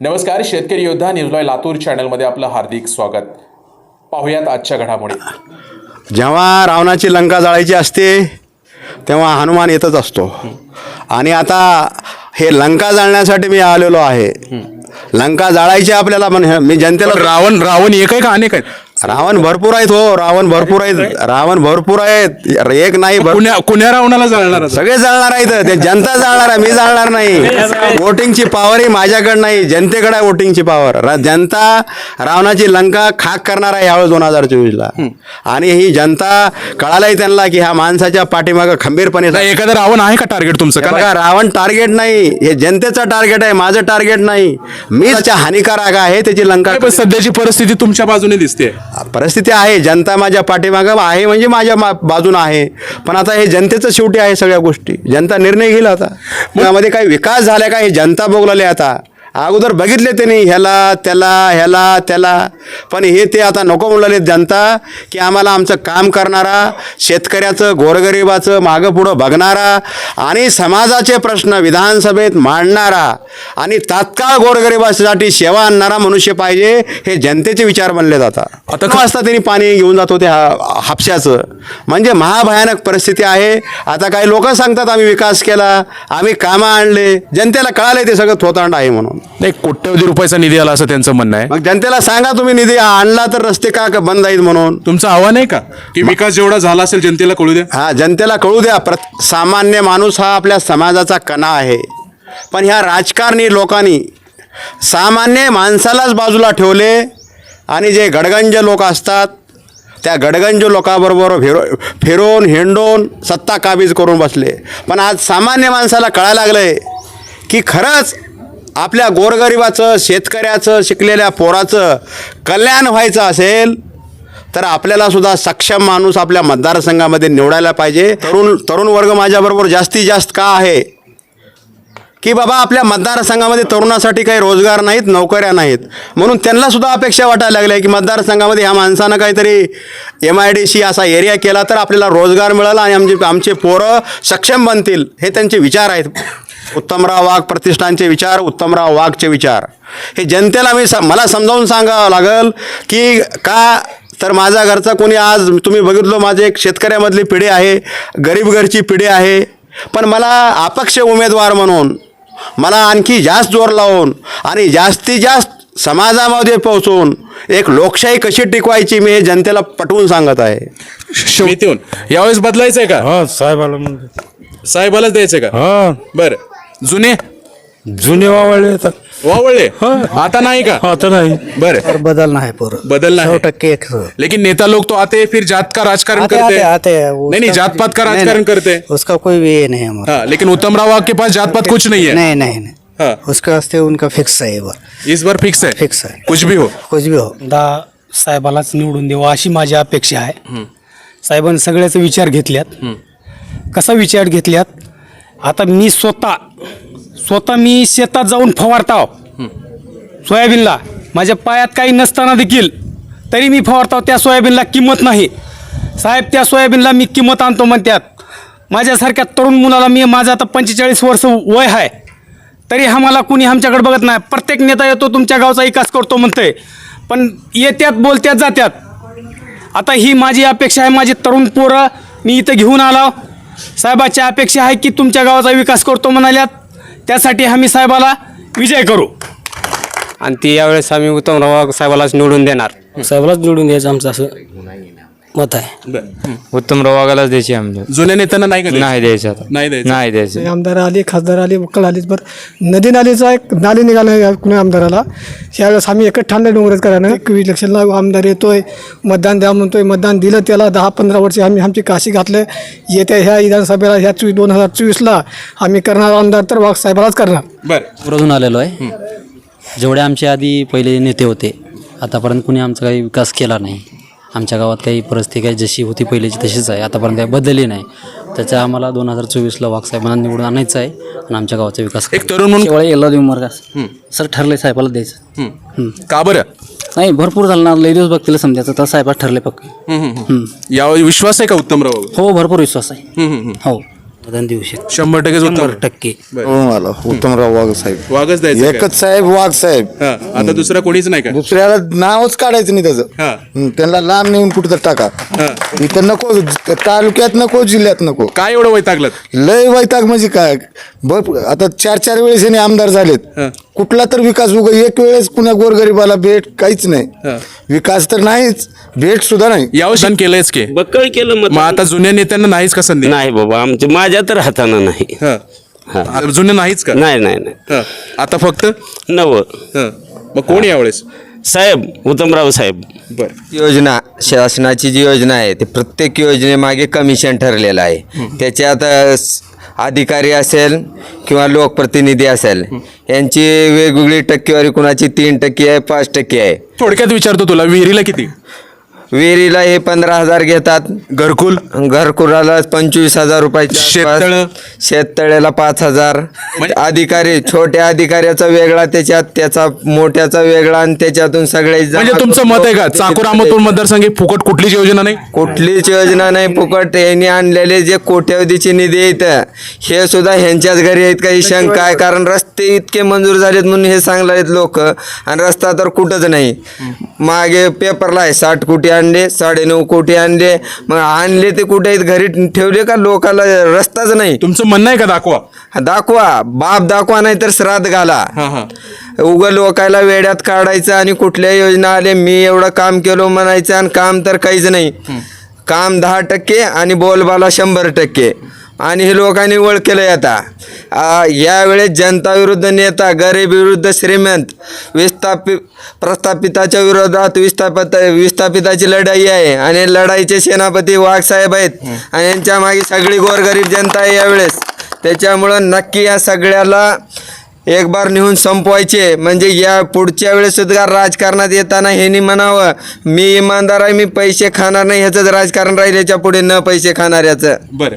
नमस्कार शेतकरी योद्धा न्यूजलॉय लातूर चॅनलमध्ये आपलं हार्दिक स्वागत. पाहुयात आजच्या घडामोडी. जेव्हा रावणाची लंका जाळायची असते तेव्हा हनुमान येतच असतो. आणि आता हे लंका जाळण्यासाठी मी आलेलो आहे. लंका जाळायची आपल्याला पण हे- मी जनतेला रावण रावण एक आहे का अनेक आहेत? रावण भरपूर आहेत हो रावण भरपूर आहेत. रावण भरपूर आहेत. एक नाही भर- कुण्या कुण्या रावणाला जाळणार आता? सगळे जाळणार आहेत. ते जनता जाळणार आहे मी जाळणार नाही. वोटिंगची पॉवर ही माझ्याकडे नाही जनतेकडे आहे वोटिंगची पॉवर जनता रावणाची लंका खाक करणार आहे यावेळेस दोन हजार चोवीसला. आणि ही जनता कळालाही त्यांना की ह्या माणसाच्या पाठीमागं खंबीरपणे एखादं रावण आहे का टार्गेट तुमचं? हे का बघा रावण टार्गेट नाही. हे जनतेचं टार्गेट आहे माझं टार्गेट नाही. मी त्याच्या हानिकारक आहे त्याची लंका नाही, पण सध्याची परिस्थिती तुमच्या बाजूने दिसते परिस्थिती आहे. जनता माझ्या पाठीमागं आहे म्हणजे माझ्या मा बाजूनं आहे. पण आता हे जनतेचं शेवटी आहे सगळ्या गोष्टी. जनता निर्णय घेईल आता. त्यामध्ये काही विकास झाला का हे जनता भोगलेले आता. अगोदर बघितले त्यांनी ह्याला त्याला ह्याला त्याला. पण हे ते आता नको म्हणलेले जनता की आम्हाला आमचं काम करणारा शेतकऱ्याचं गोरगरिबाचं मागं पुढं बघणारा आणि समाजाचे प्रश्न विधानसभेत मांडणारा आणि तात्काळ गोरगरिबासाठी सेवा आणणारा मनुष्य पाहिजे हे जनतेचे विचार बनले जातात आता आता वाजता त्यांनी पाणी घेऊन जात होते हा- हापशाचं? म्हणजे महाभयानक परिस्थिती आहे. आता काही लोक सांगतात आम्ही विकास केला आम्ही कामं आणले. जनतेला कळाले ते सगळं थोतांड आहे म्हणून. नाही कोट्यवधी रुपयाचा निधी आला असं त्यांचं म्हणणं आहे. मग जनतेला सांगा तुम्ही निधी आणला तर रस्ते का का बंद आहेत म्हणून? तुमचं आव्हान आहे का? की विकास जेवढा झाला असेल जनतेला कळू द्या. हा जनतेला कळू द्या. प्र सामान्य माणूस हा आपल्या समाजाचा कणा आहे. पण ह्या राजकारणी लोकांनी सामान्य माणसालाच बाजूला ठेवले आणि जे गडगंज लोक असतात त्या गडगंज लोकांबरोबर फिरो फिरून हिंडून सत्ता काबीज करून बसले. पण आज सामान्य माणसाला कळायला लागलं आहे की खरंच आपल्या गोरगरिबाचं शेतकऱ्याचं शिकलेल्या पोराचं कल्याण व्हायचं असेल तर आपल्याला सुद्धा सक्षम माणूस आपल्या मतदारसंघामध्ये निवडायला पाहिजे. तरुण तरुण वर्ग माझ्याबरोबर जास्तीत जास्त का आहे? की बाबा आपल्या मतदारसंघामध्ये तरुणासाठी काही रोजगार नाहीत नोकऱ्या नाहीत. म्हणून त्यांना सुद्धा अपेक्षा वाटायला लागल्या की मतदारसंघामध्ये ह्या माणसानं काहीतरी एम आय डी सी असा एरिया केला तर आपल्याला रोजगार मिळाला आणि आमचे आमचे पोरं सक्षम बनतील. हे त्यांचे विचार आहेत. उत्तमराव वाघ प्रतिष्ठानचे विचार उत्तमराव वाघचे विचार. हे जनतेला मी स मला समजावून सांगावं लागेल की का तर माझ्या घरचा कोणी आज तुम्ही बघितलं माझे एक शेतकऱ्यामधली पिढी आहे गरीब घरची पिढी आहे. पण मला अपक्ष उमेदवार म्हणून मला आणखी जास्त जोर लावून आणि जास्तीत जास्त समाजामध्ये पोहोचून एक लोकशाही कशी टिकवायची मी हे जनतेला पटवून सांगत आहे. यावेळेस बदलायचंय का? हा साहेबाला साहेबालाच द्यायचंय का? हा. बरं. जुने? जुने वावळे येतात वावळले? आता नाही का? आता नाही. बरं. और बदल ना है पूरा. बदलना सौ है टक्के एक. सौ लेकिन नेता लोग तो आते हैं फिर जात का राजकारण आते करते? आते हैं आते. हैं वो नहीं नहीं उसका जात पात का नहीं, राजकारण नहीं, करते? हैं उसका कोई भी ये नहीं है हमारा. हाँ लेकिन उत्तम राव के पास जात पात कुछ नहीं है? नहीं नहीं नहीं. हाँ. उसके वास्ते उनका फिक्स है ये बार इस बार फिक्स है? फिक्स है. कुछ भी हो? कुछ भी हो. दा साहेबालाच निवडून देऊ अशी माझी अपेक्षा आहे. साहेबांनी सगळ्याचे विचार घेतल्यात. कसा विचार घेतल्यात? आता मी स्वतः स्वतः मी शेतात जाऊन फवारताव सोयाबीनला. माझ्या पायात काही नसताना देखील तरी मी फवारताव त्या सोयाबीनला किंमत नाही. साहेब त्या सोयाबीनला मी किंमत आणतो म्हणतात माझ्यासारख्या तरुण मुलाला मी माझं आता पंचेचाळीस वर्ष वय आहे. तरी आम्हाला कुणी आमच्याकडे बघत नाही. प्रत्येक नेता येतो तुमच्या गावचा विकास करतो म्हणतंय. पण येत्यात बोलत्यात जात्यात. आता ही माझी अपेक्षा आहे. माझी तरुण पोरं मी इथं घेऊन आलो साहेबाची अपेक्षा आहे की तुमच्या गावाचा विकास करतो म्हणाल्यात. त्यासाठी आम्ही साहेबाला विजय करू. आणि ती यावेळेस आम्ही उत्तमराव साहेबालाच निवडून देणार. साहेबालाच निवडून द्यायचं आमचं असं. मत आहे. उत्तमराव वाघालाच द्यायची आमच्या जुन्या नेत्यांना नाही का द्यायचं? नाही द्यायचं आता. नाही द्यायचं? नाही द्यायचं. आमदार आले खासदार आले वक्कल आलेच बरं. नदी नालीचा एक नाली निघाला या कुण्या आमदाराला. त्यावेळेस आम्ही एकच ठाणे डोंगरच करायला. एक इलेक्शनला आमदार येतोय मतदान द्या म्हणतोय मतदान दिलं त्याला दहा पंधरा वर्षे आम्ही आमची काशी घातलं. येत्या ह्या विधानसभेला ह्या चोवीस दोन हजार चोवीसला आम्ही करणार आमदार तर वाघ साहेबालाच करणार. बरं. रोजून आलेलो आहे. जेवढे आमचे आधी पहिले नेते होते आतापर्यंत कुणी आमचा काही विकास केला नाही. आमच्या गावात काही परिस्थिती काही जशी होती पहिलीची तशीच आहे. आतापर्यंत काही बदलली नाही. त्याच्या आम्हाला दोन हजार चोवीसला वाघसाहेबांना निवडून आणायचं आहे आणि आमच्या गावाचा विकास एक तरुण म्हणून शेवळे येल्ला देऊ मार्गास सर ठरले साहेबाला द्यायचं. हम्म. का बरं? नाही भरपूर झालं ना. लई दिवस बघतील समजायचं तर साहेबात ठरले पक्के. यावर विश्वास आहे का उत्तमराव? हो भरपूर विश्वास आहे. हो. मतदान देऊ शकतो. शंभर टक्के शंभर उत्तम टक्के मला उत्तमराव वाघ साहेब. वागच द्यायचं? एकच साहेब वाघ साहेब. हा, आता दुसरा कोणीच नाही का? दुसऱ्याला नावच काढायचं नाही त्याचं. हा. हं, त्यांना लांब नेऊन कुठं तर टाका इथं नको तालुक्यात नको जिल्ह्यात नको. काय एवढं वैतागलं लय वैताग म्हणजे काय? बघ आता चार चार वेळेस याने आमदार झालेत. कुठला तर विकास उगा एक वेळेस पुण्या गोरगरीबाला भेट काहीच नाही. विकास तर नाहीच भेट सुद्धा नाही. यावं केलंयच की. बक्कळ केलं मग. मत आता जुन्या नेत्यांना नाहीच का संधी? नाही बाबा आमच्या माझ्या तर हातानं नाही. हा. हा. जुने नाहीच का? नाही नाही नाही. हा. आता फक्त? नव. हा. मग कोण यावेळेस? साहेब उत्तमराव साहेब. बर. योजना शासनाची जी योजना आहे ते प्रत्येक योजनेमागे कमिशन ठरलेलं आहे. त्याच्यात अ, स- अधिकारी असेल किंवा लोकप्रतिनिधी असेल यांची वेगवेगळी टक्केवारी कुणाची तीन टक्के आहे पाच टक्के आहे. थोडक्यात विचारतो तुला विहिरीला किती? विहिरीला हे पंधरा हजार घेतात. घरकुल? घरकुलाला पंचवीस हजार रुपयाच्या आसपास. शेततळं? शेततळ्याला पाच हजार. म्हणजे- अधिकारी छोट्या अधिकाऱ्याचा वेगळा त्याच्यात त्याचा मोठ्याचा वेगळा आणि त्याच्यातून सगळे म्हणजे तुमचं मत आहे का? चाकूर अहमदपूर मतदारसंघ फुकट कुठलीच योजना नाही? कुठलीच योजना नाही. फुकट यांनी आणलेले जे कोट्यवधीचे निधी आहेत हे सुद्धा ह्यांच्याच घरी आहेत. काही शंका आहे. कारण रस्ते इतके मंजूर झालेत म्हणून हे सांगलेत लोक. आणि रस्ता तर कुठंच नाही. मागे पेपरला आहे साठ कोटी आणले साडेनऊ कोटी आणले. मग आणले ते कुठे आहेत? घरी ठेवले का? लोकाला रस्ताच नाही. तुमचं म्हणणं आहे का दाखवा? दाखवा. बाप दाखवा नाही तर श्राद्ध घाला. हा हा. उगं लोकायला वेड्यात काढायचं आणि कुठल्या योजना आले मी एवढं काम केलो म्हणायचं आणि काम तर काहीच नाही. काम दहा टक्के आणि बोलबाला शंभर टक्के. आणि हे लोकांनी ओळखलं आता. यावेळेस जनता विरुद्ध नेता गरीब विरुद्ध श्रीमंत विस्थापित प्रस्थापिताच्या विरोधात विस्थापित विस्थापिताची लढाई आहे आणि लढाईचे सेनापती वाघसाहेब आहेत आणि यांच्या मागे सगळी गोरगरीब जनता आहे यावेळेस. त्याच्यामुळं नक्की या सगळ्याला एक बार नेऊन संपवायचे. म्हणजे या पुढच्या वेळेस सुद्धा राजकारणात येताना ह्यांनी म्हणावं मी इमानदार आहे मी पैसे खाणार नाही ह्याचंच राजकारण राहील याच्यापुढे न पैसे खाणार याचं बरं.